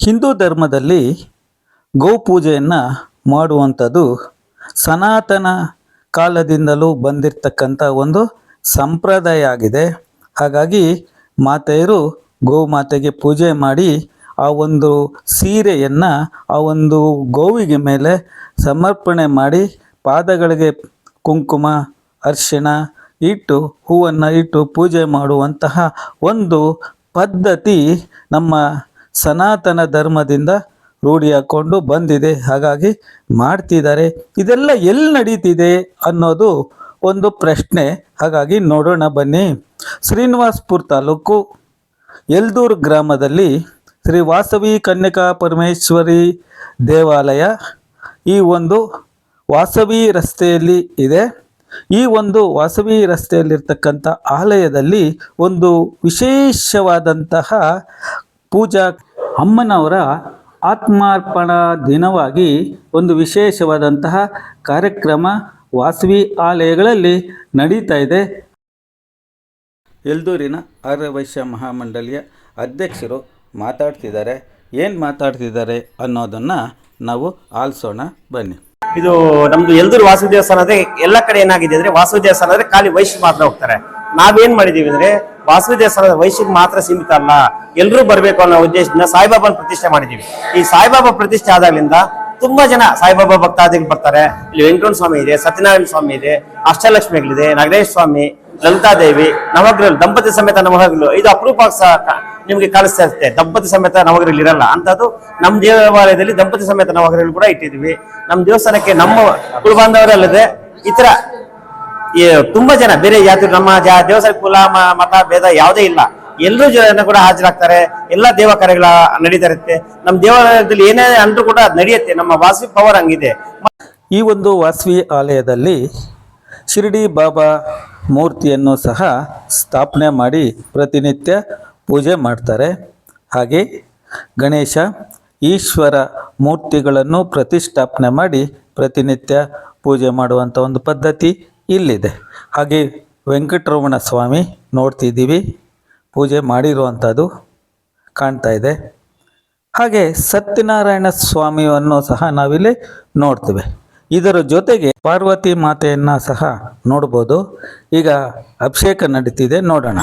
ಹಿಂದೂ ಧರ್ಮದಲ್ಲಿ ಗೋಪೂಜೆಯನ್ನು ಮಾಡುವಂಥದ್ದು ಸನಾತನ ಕಾಲದಿಂದಲೂ ಬಂದಿರತಕ್ಕಂಥ ಒಂದು ಸಂಪ್ರದಾಯ ಆಗಿದೆ. ಹಾಗಾಗಿ ಮಾತೆಯರು ಗೋಮಾತೆಗೆ ಪೂಜೆ ಮಾಡಿ ಆ ಒಂದು ಸೀರೆಯನ್ನು ಆ ಒಂದು ಗೋವಿಗೆ ಮೇಲೆ ಸಮರ್ಪಣೆ ಮಾಡಿ ಪಾದಗಳಿಗೆ ಕುಂಕುಮ, ಅರ್ಶಿಣ ಇಟ್ಟು, ಹೂವನ್ನು ಇಟ್ಟು ಪೂಜೆ ಮಾಡುವಂತಹ ಒಂದು ಪದ್ಧತಿ ನಮ್ಮ ಸನಾತನ ಧರ್ಮದಿಂದ ರೂಢಿ ಹಾಕ್ಕೊಂಡು ಬಂದಿದೆ. ಹಾಗಾಗಿ ಮಾಡ್ತಿದ್ದಾರೆ. ಇದೆಲ್ಲ ಎಲ್ಲಿ ನಡೀತಿದೆ ಅನ್ನೋದು ಒಂದು ಪ್ರಶ್ನೆ. ಹಾಗಾಗಿ ನೋಡೋಣ ಬನ್ನಿ. ಶ್ರೀನಿವಾಸ್ಪುರ ತಾಲೂಕು ಎಲ್ದೂರ್ ಗ್ರಾಮದಲ್ಲಿ ಶ್ರೀ ವಾಸವಿ ಕನ್ಯಕಾ ಪರಮೇಶ್ವರಿ ದೇವಾಲಯ ಈ ಒಂದು ವಾಸವಿ ರಸ್ತೆಯಲ್ಲಿ ಇದೆ. ಈ ಒಂದು ವಾಸವಿ ರಸ್ತೆಯಲ್ಲಿರ್ತಕ್ಕಂಥ ಆಲಯದಲ್ಲಿ ಒಂದು ವಿಶೇಷವಾದಂತಹ ಪೂಜಾ ಅಮ್ಮನವರ ಆತ್ಮಾರ್ಪಣಾ ದಿನವಾಗಿ ಒಂದು ವಿಶೇಷವಾದಂತಹ ಕಾರ್ಯಕ್ರಮ ವಾಸವಿ ಆಲಯಗಳಲ್ಲಿ ನಡೀತಾ ಇದೆ. ಎಲ್ದೂರಿನ ಆರ್ಯವೈಶ್ಯ ಮಹಾಮಂಡಳಿಯ ಅಧ್ಯಕ್ಷರು ಮಾತಾಡ್ತಿದ್ದಾರೆ. ಏನು ಮಾತಾಡ್ತಿದ್ದಾರೆ ಅನ್ನೋದನ್ನು ನಾವು ಆಲಿಸೋಣ. ಬನ್ನಿ. ಇದು ನಮ್ದು ಎಲ್ದೂರು ವಾಸು ಎಲ್ಲ ಕಡೆ ಏನಾಗಿದೆ ಅಂದ್ರೆ ವಾಸು ದೇವಸ್ಥಾನ ಅಂದ್ರೆ ಖಾಲಿ ವೈಶ್ಯ ಮಾತ್ರ ಹೋಗ್ತಾರೆ. ನಾವೇನ್ ಮಾಡಿದೀವಿ ಅಂದ್ರೆ ವಾಸು ದೇವಸ್ಥಾನದ ವಯಸ್ಸಿಗೆ ಮಾತ್ರ ಸೀಮಿತ ಅಲ್ಲ ಎಲ್ಲರೂ ಬರಬೇಕು ಅನ್ನೋ ಉದ್ದೇಶದಿಂದ ಸಾಯಿಬಾಬಾನ ಪ್ರತಿಷ್ಠೆ ಮಾಡಿದೀವಿ. ಈ ಸಾಯಿಬಾಬಾ ಪ್ರತಿಷ್ಠೆ ಆದಾಗ್ಲಿಂದ ತುಂಬಾ ಜನ ಸಾಯಿಬಾಬಾ ಭಕ್ತಾದಿಗಳು ಬರ್ತಾರೆ. ಇಲ್ಲಿ ವೆಂಕಟರಮಣ ಸ್ವಾಮಿ ಇದೆ, ಸತ್ಯನಾರಾಯಣ ಸ್ವಾಮಿ ಇದೆ, ಅಷ್ಟಲಕ್ಷ್ಮಿಗಳಿದೆ ನಾಗೇಶ್ ಸ್ವಾಮಿ ಲಲಿತಾದೇವಿ ನವಗ್ರಹಗಳು ದಂಪತಿ ಸಮೇತ ನವಗ್ರಹಗಳು, ಇದು ಅಪರೂಪ ನಿಮಗೆ ಕಾಣಿಸ್ತಾ ಇರುತ್ತೆ. ದಂಪತಿ ಸಮೇತ ನವಗ್ರಹಗಳು ಇರಲ್ಲ. ಅಂತದ್ದು ನಮ್ಮ ದೇವಾಲಯದಲ್ಲಿ ದಂಪತಿ ಸಮೇತ ನವಗ್ರಹಗಳು ಕೂಡ ಇಟ್ಟಿದ್ವಿ ನಮ್ಮ ದೇವಸ್ಥಾನಕ್ಕೆ ನಮ್ಮ ಕುಲಬಾಂಧವರಲ್ಲದೆ ಇತರ ತುಂಬಾ ಜನ, ಬೇರೆ ಜಾತಿ ನಮ್ಮ ದೇವಸ್ಥಾನ ಕುಲ ಮತ, ಭೇದ ಯಾವುದೇ ಇಲ್ಲ. ಎಲ್ಲರೂ ಜನ ಕೂಡ ಹಾಜರಾಗ್ತಾರೆ. ಎಲ್ಲಾ ದೇವ ಕಾರ್ಯಗಳ ನಡೀತಾ ಇರುತ್ತೆ ನಮ್ಮ ದೇವಾಲಯದಲ್ಲಿ ಏನೇ ಅಂದ್ರೂ ಕೂಡ ಅದು ನಡೆಯುತ್ತೆ. ನಮ್ಮ ವಾಸವಿ ಪವರ್ ಹಂಗಿದೆ. ಈ ಒಂದು ವಾಸವಿ ಆಲಯದಲ್ಲಿ ಶಿರಡಿ ಬಾಬಾ ಮೂರ್ತಿಯನ್ನು ಸಹ ಸ್ಥಾಪನೆ ಮಾಡಿ ಪ್ರತಿನಿತ್ಯ ಪೂಜೆ ಮಾಡ್ತಾರೆ. ಹಾಗೆ ಗಣೇಶ ಈಶ್ವರ ಮೂರ್ತಿಗಳನ್ನು ಪ್ರತಿಷ್ಠಾಪನೆ ಮಾಡಿ ಪ್ರತಿನಿತ್ಯ ಪೂಜೆ ಮಾಡುವಂಥ ಒಂದು ಪದ್ಧತಿ. ಇಲ್ಲಿದೆ. ಹಾಗೆ ವೆಂಕಟರಮಣ ಸ್ವಾಮಿ ನೋಡ್ತಿದ್ದೀವಿ. ಪೂಜೆ ಮಾಡಿರುವಂಥದ್ದು ಕಾಣ್ತಾ ಇದೆ. ಹಾಗೆ ಸತ್ಯನಾರಾಯಣ ಸ್ವಾಮಿಯನ್ನು ಸಹ ನಾವಿಲ್ಲಿ ನೋಡ್ತೇವೆ. ಇದರ ಜೊತೆಗೆ ಪಾರ್ವತಿ ಮಾತೆಯನ್ನು ಸಹ ನೋಡ್ಬೋದು. ಈಗ ಅಭಿಷೇಕ ನಡೀತಿದೆ, ನೋಡೋಣ.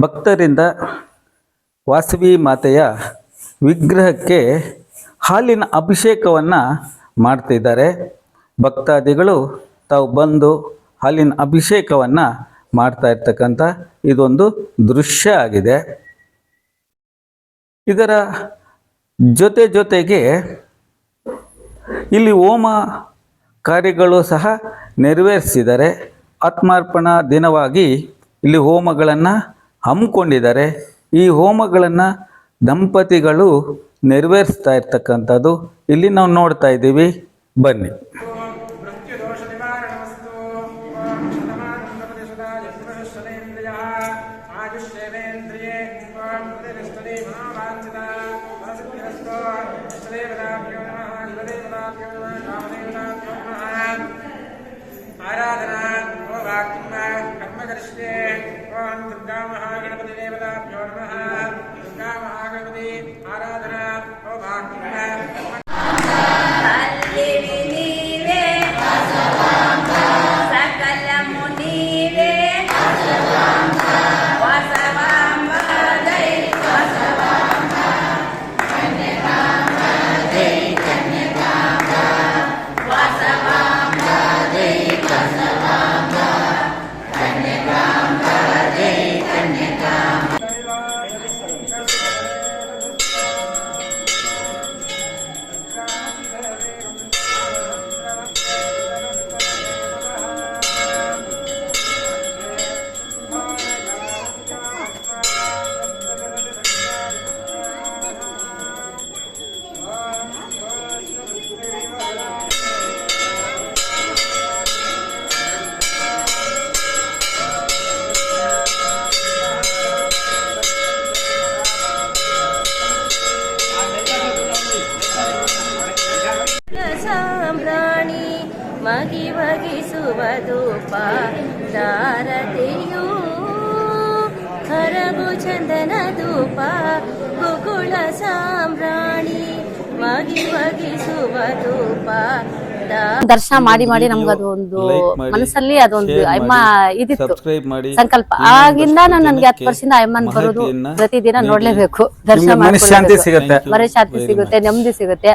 ಭಕ್ತರಿಂದ ವಾಸವಿ ಮಾತೆಯ ವಿಗ್ರಹಕ್ಕೆ ಹಾಲಿನ ಅಭಿಷೇಕವನ್ನು ಮಾಡ್ತಿದ್ದಾರೆ. ಭಕ್ತಾದಿಗಳು ತಾವು ಬಂದು ಹಾಲಿನ ಅಭಿಷೇಕವನ್ನು ಮಾಡ್ತಾ ಇರ್ತಕ್ಕಂಥ ಇದೊಂದು ದೃಶ್ಯ ಆಗಿದೆ. ಇದರ ಜೊತೆ ಜೊತೆಗೆ ಇಲ್ಲಿ ಹೋಮ ಕಾರ್ಯಗಳು ಸಹ ನೆರವೇರಿಸಿದ್ದಾರೆ. ಆತ್ಮಾರ್ಪಣಾ ದಿನವಾಗಿ ಇಲ್ಲಿ ಹೋಮಗಳನ್ನು ಹಮ್ಮಿಕೊಂಡಿದ್ದಾರೆ. ಈ ಹೋಮಗಳನ್ನು ದಂಪತಿಗಳು ನೆರವೇರಿಸ್ತಾ ಇರ್ತಕ್ಕಂಥದ್ದು ಇಲ್ಲಿ ನಾವು ನೋಡ್ತಾ ಇದ್ದೀವಿ. ಬನ್ನಿ. ಆರಾಧನಾ ಕರ್ಮಕರಿಷ್ಟೇ ಭಗವಾನ್ ದುರ್ಗಾ ಮಹಾಗಣಪತಿ ದೇವತಾಭ್ಯೋ ನಮಃ. ಬಗಿಸುವ ಧೂಪ ದಾರತೆಯು ಹರಗು ಚಂದನ ಧೂಪ ಗುಗುಳ ಸಾಮ್ರಾಣಿ ಮಗಿ ಬಗಿಸುವ ಧೂಪ ದರ್ಶನ ಮಾಡಿ ಮಾಡಿ ನಮ್ಗದು ಒಂದು ಮನಸ್ಸಲ್ಲಿ ಅದೊಂದು ಅಮ್ಮ ಇದಿತ್ತು. ಸಂಕಲ್ಪ. ಆಗಿಂದ ನಾನು ನನ್ಗೆ ಹತ್ತು ವರ್ಷದಿಂದ ಅಮ್ಮನ್ ಬರೋದು ಪ್ರತಿದಿನ ನೀಡಿ. ನೋಡ್ಲೇಬೇಕು ದರ್ಶನ ನಿಮ್ಗೆ. ಸಿಗುತ್ತೆ. ಮನಃಶಾಂತಿ ಸಿಗುತ್ತೆ ನೆಮ್ಮದಿ ಸಿಗುತ್ತೆ.